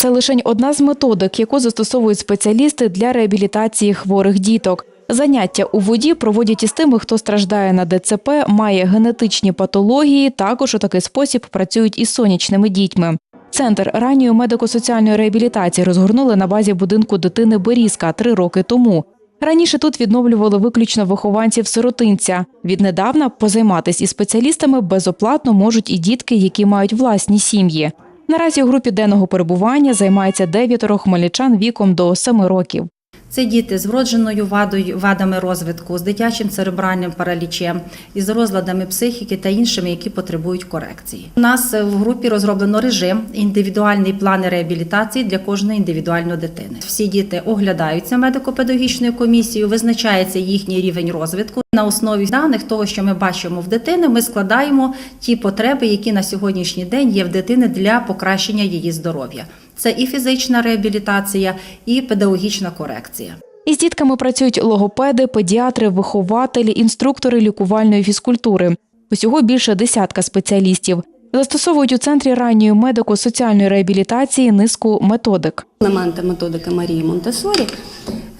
це лише одна з методик, яку застосовують спеціалісти для реабілітації хворих діток. Заняття у воді проводять із тими, хто страждає на ДЦП, має генетичні патології. Також у такий спосіб працюють із сонячними дітьми. Центр ранньої медико-соціальної реабілітації розгорнули на базі будинку дитини Берізка три роки тому. Раніше тут відновлювали виключно вихованців сиротинця. Віднедавна позайматись із спеціалістами безоплатно можуть і дітки, які мають власні сім'ї. Наразі у групі денного перебування займається дев'ятеро хмельничан віком до семи років. Це діти з вродженою вадою, вадами розвитку, з дитячим церебральним паралічем, із розладами психіки та іншими, які потребують корекції. У нас в групі розроблено режим індивідуальний плани реабілітації для кожної індивідуальної дитини. Всі діти оглядаються медико-педагогічною комісією, визначається їхній рівень розвитку. На основі даних того, що ми бачимо в дитини, ми складаємо ті потреби, які на сьогоднішній день є в дитини для покращення її здоров'я. Це і фізична реабілітація, і педагогічна корекція. Із дітками працюють логопеди, педіатри, вихователі, інструктори лікувальної фізкультури. Усього більше десятка спеціалістів. Застосовують у центрі ранньої медико-соціальної реабілітації низку методик. Елементи методики Марії Монтесорі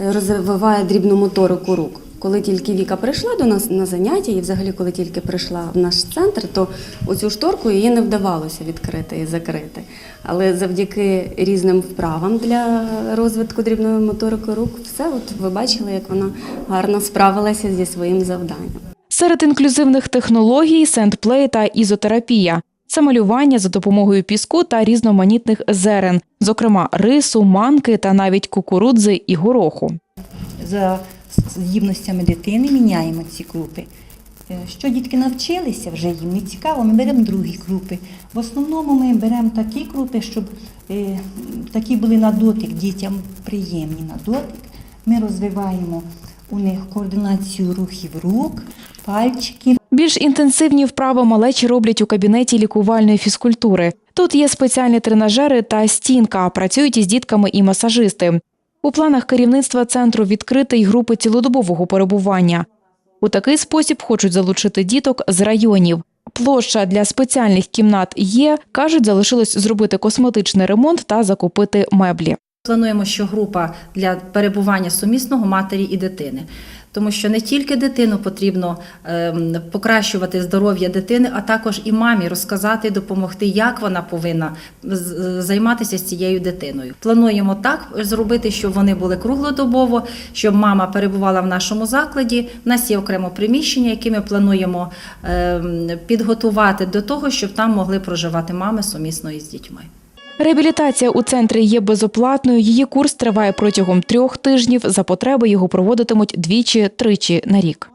е, розвиває дрібну моторику рук. Коли тільки Віка прийшла до нас на заняття, і взагалі, коли тільки прийшла в наш центр, то оцю шторку її не вдавалося відкрити і закрити. Але завдяки різним вправам для розвитку дрібної моторики рук, все от ви бачили, як вона гарно справилася зі своїм завданням. Серед інклюзивних технологій сендплей та ізотерапія. Це малювання за допомогою піску та різноманітних зерен, зокрема рису, манки та навіть кукурудзи і гороху. за здібностями дитини міняємо ці групи. Е, Що дітки навчилися, вже їм не цікаво, ми беремо другі групи. В основному ми беремо такі групи, щоб е, такі були на дотик, дітям приємні на дотик. Ми розвиваємо у них координацію рухів рук, пальчиків. Більш інтенсивні вправи малечі роблять у кабінеті лікувальної фізкультури. Тут є спеціальні тренажери та стінка. Працюють із дітками і масажисти. У планах керівництва центру відкрити й групи цілодобового перебування. У такий спосіб хочуть залучити діток з районів. Площа для спеціальних кімнат є. кажуть, залишилось зробити косметичний ремонт та закупити меблі. Плануємо, що група для перебування сумісного матері і дитини. Тому що не тільки дитину потрібно ем, покращувати здоров'я дитини, а також і мамі розказати, допомогти, як вона повинна займатися з цією дитиною. Плануємо так зробити, щоб вони були круглодобово, щоб мама перебувала в нашому закладі. У нас є окремо приміщення, яке ми плануємо ем, підготувати до того, щоб там могли проживати мами сумісно із дітьми. Реабілітація у центрі є безоплатною. Її курс триває протягом трьох тижнів. За потреби його проводитимуть двічі-тричі на рік.